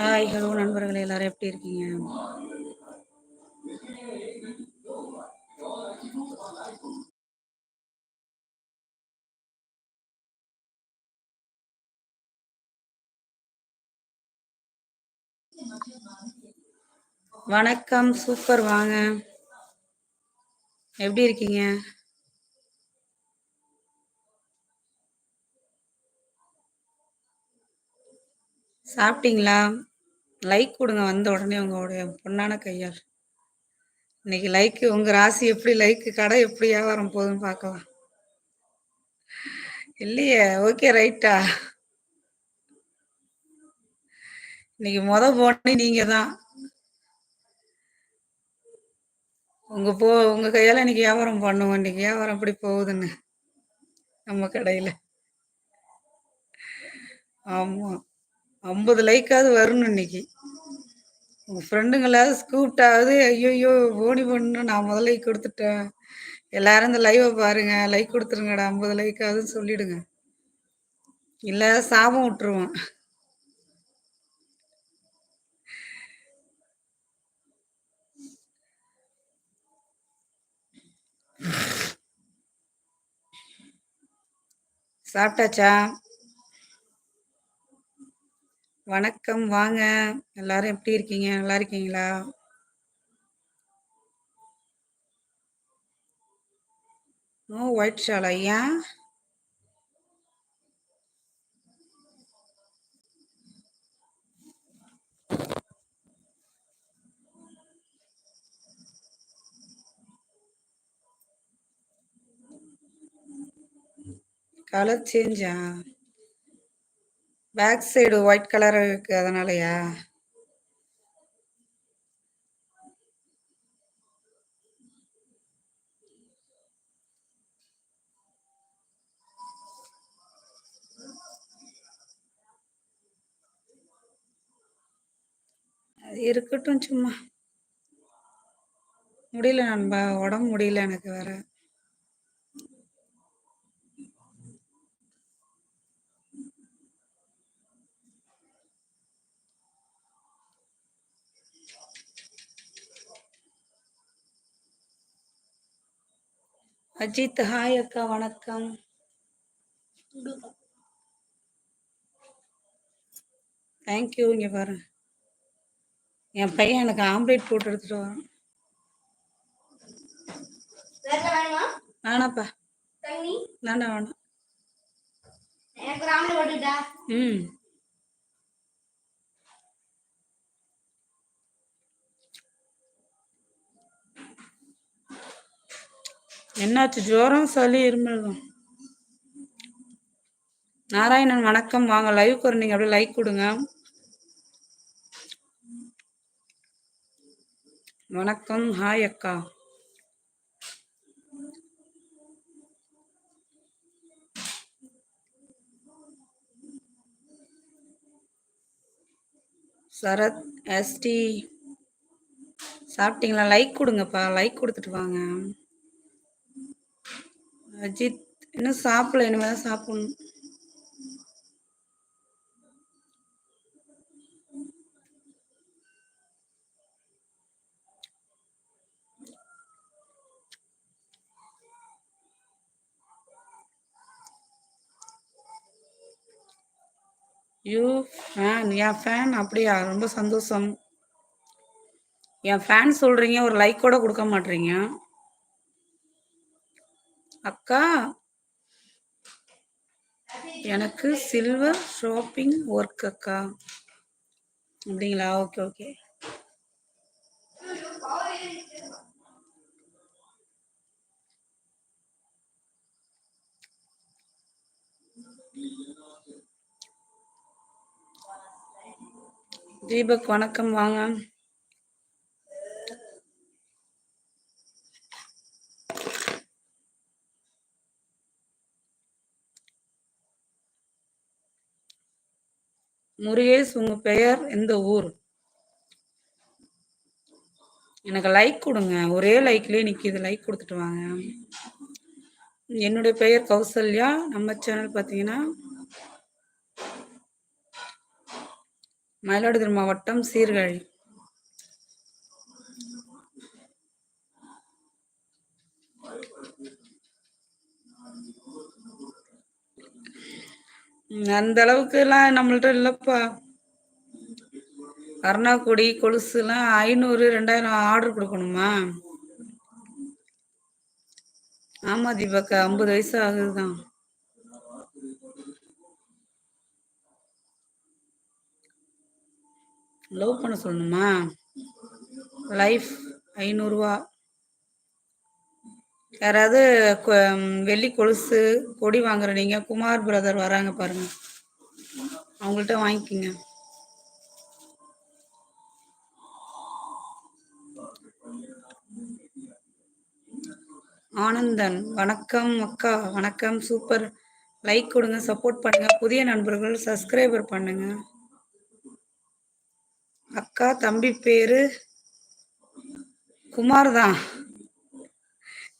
Hi hello நண்பர்களே எல்லாரும் எப்படி இருக்கீங்க? வணக்கம் சூப்பர் வாங்க. எப்படி இருக்கீங்க? சாப்பிட்டீங்களா? லைக் கொடுங்க வந்த உடனே உங்களுடைய பொண்ணான கையால். இன்னைக்கு லைக்கு உங்க ராசி எப்படி லைக்கு கடை எப்படி வியாபாரம் போகுதுன்னு பார்க்கலாம். இல்லையே ஓகே ரைட்டா இன்னைக்கு முத போனே நீங்க தான் உங்க போ உங்க கையால இன்னைக்கு வியாபாரம் பண்ணுவோம். இன்னைக்கு வியாபாரம் எப்படி போகுதுன்னு நம்ம கடையில. ஆமா. ஐம்பது லைக்காவது வரணும் இன்னைக்கு. உங்கள் ஃப்ரெண்டுங்களாவது கூப்பிட்டாவது ஐயோயோ போனி பண்ணு நான் முதல்ல கொடுத்துட்டேன். எல்லாரும் இந்த லைவை பாருங்க லைக் கொடுத்துருங்கடா ஐம்பது லைக்காவதுன்னு சொல்லிடுங்க. இல்லை சாபம் விட்டுருவோம் சாப்பிட்டாச்சா? வணக்கம். வாங்க. எல்லாரும் எப்படி இருக்கீங்க? நல்லா இருக்கீங்களா? ஓ ஒயிட் ஷாலா. ஏன்? கலர் சேஞ்சா பேக் சைடு ஒயிட் கலர் இருக்கு அதனாலயா? இருக்கட்டும் சும்மா. முடியல நண்பா உடம்பு முடியல எனக்கு வேற. அஜித் ஹாய் அக்கா வணக்கம். தேங்க்யூ இங்க பாரு. என் பையன் எனக்கு ஆம்லேட் போட்டு எடுத்துட்டு வரான். வேணாப்பா வேண்டாம் வேணாம் ம். என்னாச்சு? ஜோரம் சளி இருமல் தான் நாராயணன் வணக்கம். வாங்க லைவ் நீங்க அப்படியே லைக் கொடுங்க. வணக்கம். ஹாய் அக்கா. சரத் எஸ்டி சாப்பிட்டீங்களா? லைக் கொடுங்கப்பா. லைக் கொடுத்துட்டு வாங்க. அஜித் இன்னும் சாப்பிடல இனிமேல் தான் சாப்பிடணும். யூ ஃபேன் என் ஃபேன் அப்படியா? ரொம்ப சந்தோஷம். என் ஃபேன் சொல்றீங்க ஒரு லைக் கூட கொடுக்க மாட்டீங்க. அக்கா எனக்கு சில்வர் ஷாப்பிங் ஒர்க் அக்கா. அப்படிங்களா? ஓகே ஓகே தீபக் வணக்கம் வாங்க. முருகேஷ் உங்க பெயர் எந்த ஊர்? எனக்கு லைக் கொடுங்க. ஒரே லைக்லயே நிக்கிது லைக் கொடுத்துட்டு வாங்க. என்னுடைய பெயர் கௌசல்யா. நம்ம சேனல் பார்த்தீங்கன்னா மயிலாடுதுறை மாவட்டம் சீர்காழி. அந்த அளவுக்கு எல்லாம் நம்மள்ட்ட இல்லப்பா. அருணாக்குடி கொலுசுலாம் ஐநூறு ரெண்டாயிரம் ஆர்டர் கொடுக்கணுமா? ஆமா தீபக்கா ஐம்பது வயசு ஆகுதுதான். லவ் பண்ண சொல்லணுமா? லைஃப் ஐநூறுரூவா யாராவது வெள்ளி கொலுசு கொடி வாங்குற நீங்க குமார் பிரதர் வராங்க பாருங்க. அவங்கள்ட்ட வாங்கிக்கோங்க. ஆனந்தன் வணக்கம் அக்கா வணக்கம் சூப்பர். லைக் கொடுங்க சப்போர்ட் பண்ணுங்க. புதிய நண்பர்கள் சப்ஸ்கிரைபர் பண்ணுங்க. அக்கா தம்பி பேரு குமார் தான்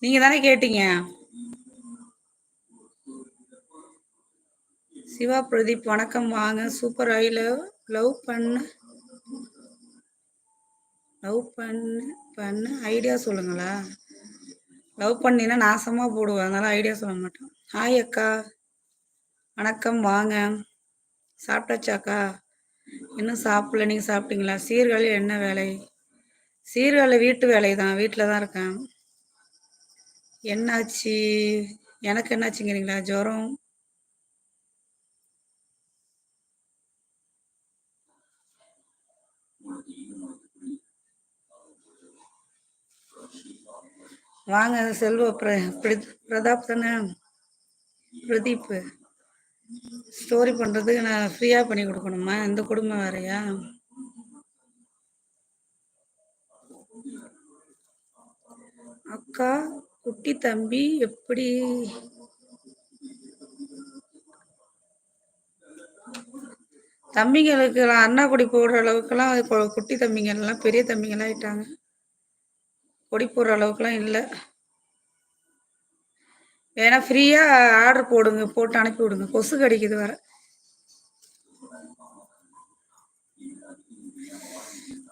நீங்க தானே கேட்டீங்க. சிவா பிரதீப் வணக்கம். வாங்க. சூப்பர் ஐ லவ் லவ் பண்ண. லவ் பண்ண பண்ண. ஐடியா சொல்லுங்களா? லவ் பண்ணினா நாசமாக போடுவேன் அதனால ஐடியா சொல்ல மாட்டோம். ஹாய் அக்கா. வணக்கம். வாங்க. சாப்பிட்டாச்சாக்கா இன்னும் சாப்பிடல. நீங்கள் சாப்பிட்டீங்களா? சீர்காழி என்ன வேலை? சீர்காழி வீட்டு வேலை தான் வீட்டில் தான் இருக்கேன். என்னாச்சு? எனக்கு என்னாச்சுங்கிறீங்களா? ஜுரம்? வாங்க செல்வ பிரதாப் தானே? பிரதீப் ஸ்டோரி பண்ணுறதுக்கு நான் ஃப்ரீயாக பண்ணி கொடுக்கணுமா? இந்த குடும்பம் வேறையா? அக்கா? குட்டி தம்பி எப்படி? தம்பிங்களுக்கு அண்ணா கொடி போடுற அளவுக்குலாம் இப்போ குட்டி தம்பிங்கெல்லாம் பெரிய தம்பிங்கெல்லாம் ஆயிட்டாங்க. கொடி போடுற அளவுக்குலாம் இல்லை. வேணா ஃப்ரீயாக ஆர்டர் போடுங்க போட்டு அனுப்பி விடுங்க. கொசு கடிக்குது வர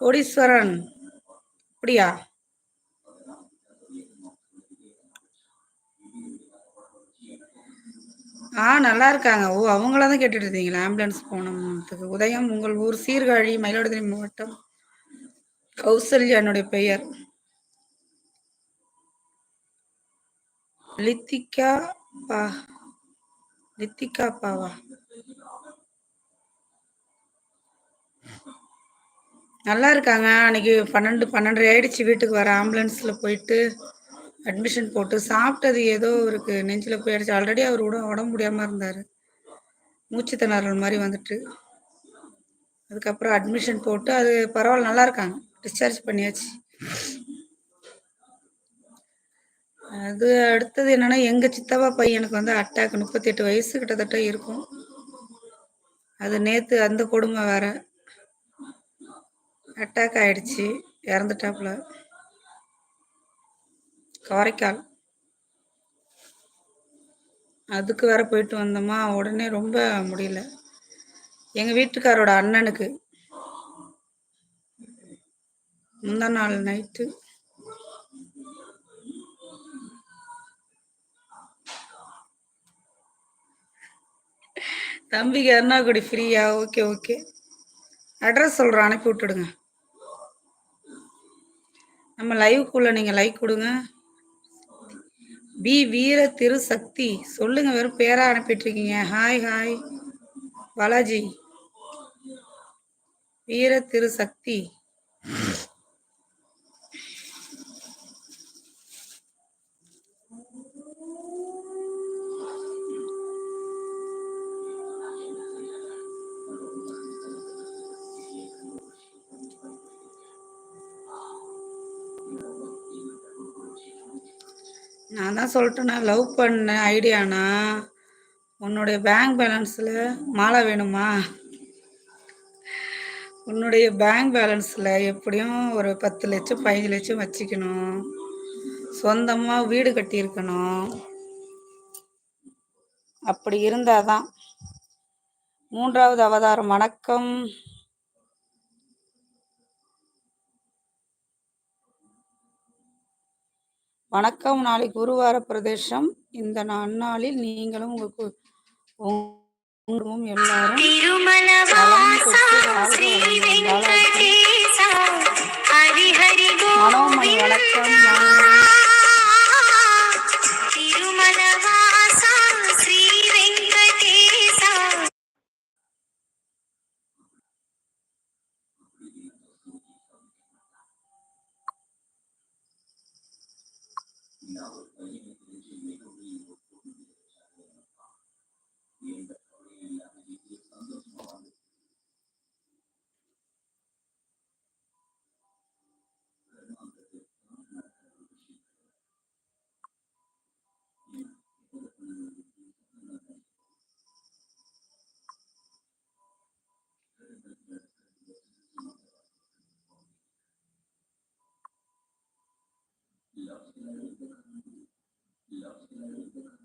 கோடீஸ்வரன் அப்படியா? ஆ நல்லா இருக்காங்க ஓ அவங்கள தான் கேட்டுட்டு இருந்தீங்களா ஆம்புலன்ஸ் போனதுக்கு உதயம் உங்கள் ஊர் சீர்காழி மயிலாடுதுறை மாவட்டம். கௌசல்யா என்னுடைய பெயர். லித்திகா பா லித்திகா பாவா. நல்லா இருக்காங்க அன்னைக்கு பன்னெண்டு பன்னெண்டரை ஆயிடுச்சு வீட்டுக்கு வர. ஆம்புலன்ஸ்ல போயிட்டு அட்மிஷன் போட்டு சாப்பிட்டது ஏதோ அவருக்கு நெஞ்சில் போயிடுச்சு. ஆல்ரெடி அவர் கூட உடம்பு முடியாமல் இருந்தார். மூச்சு திணறல் மாதிரி வந்துட்டு. அதுக்கப்புறம் அட்மிஷன் போட்டு அது பரவாயில்ல நல்லா இருக்காங்க. டிஸ்சார்ஜ் பண்ணியாச்சு. அது அடுத்தது என்னன்னா எங்க சித்தப்பா பையனுக்கு வந்து அட்டாக் முப்பத்தி எட்டு வயசு கிட்டத்தட்ட இருக்கும். அது நேத்து அந்த கொடுமை வேற. அட்டாக் ஆயிடுச்சு இறந்துட்டாப்புல. காரைக்கால். அதுக்கு வேற போயிட்டு வந்தோமா? உடனே ரொம்ப முடியல. எங்கள் வீட்டுக்காரோட அண்ணனுக்கு. முந்தா நாள் நைட்டு. தம்பிக்கு எர்ணாகுடி ஃப்ரீயா? Okay okay. அட்ரஸ் சொல்கிறேன் அனுப்பி விட்டுடுங்க. நம்ம லைவுக்குள்ளே நீங்கள் லைக் கொடுங்க. பி வீர திரு சக்தி சொல்லுங்க வெறும் பேரா அனுப்பிட்டுருக்கீங்க. Hi hi Balaji. வீர திரு நான் தான் சொல்லிட்டேண்ணா லவ் பண்ண ஐடியாண்ணா உன்னுடைய பேங்க் பேலன்ஸில் மாலை வேணுமா? உன்னுடைய பேங்க் பேலன்ஸில் எப்படியும் ஒரு பத்து லட்சம் பதினஞ்சு லட்சம் வச்சுக்கணும். சொந்தமாக வீடு கட்டியிருக்கணும். அப்படி இருந்தால் தான் மூன்றாவது அவதாரம் வணக்கம். வணக்கம். நாளை குருவார பிரதேசம். இந்த நன்னாளில் நீங்களும் உங்களுக்கு கு- உங்களும் எல்லாரும் இந்த அவர் கல்வி குறித்து மிகவும் ஒரு பொருள் la la la la la la la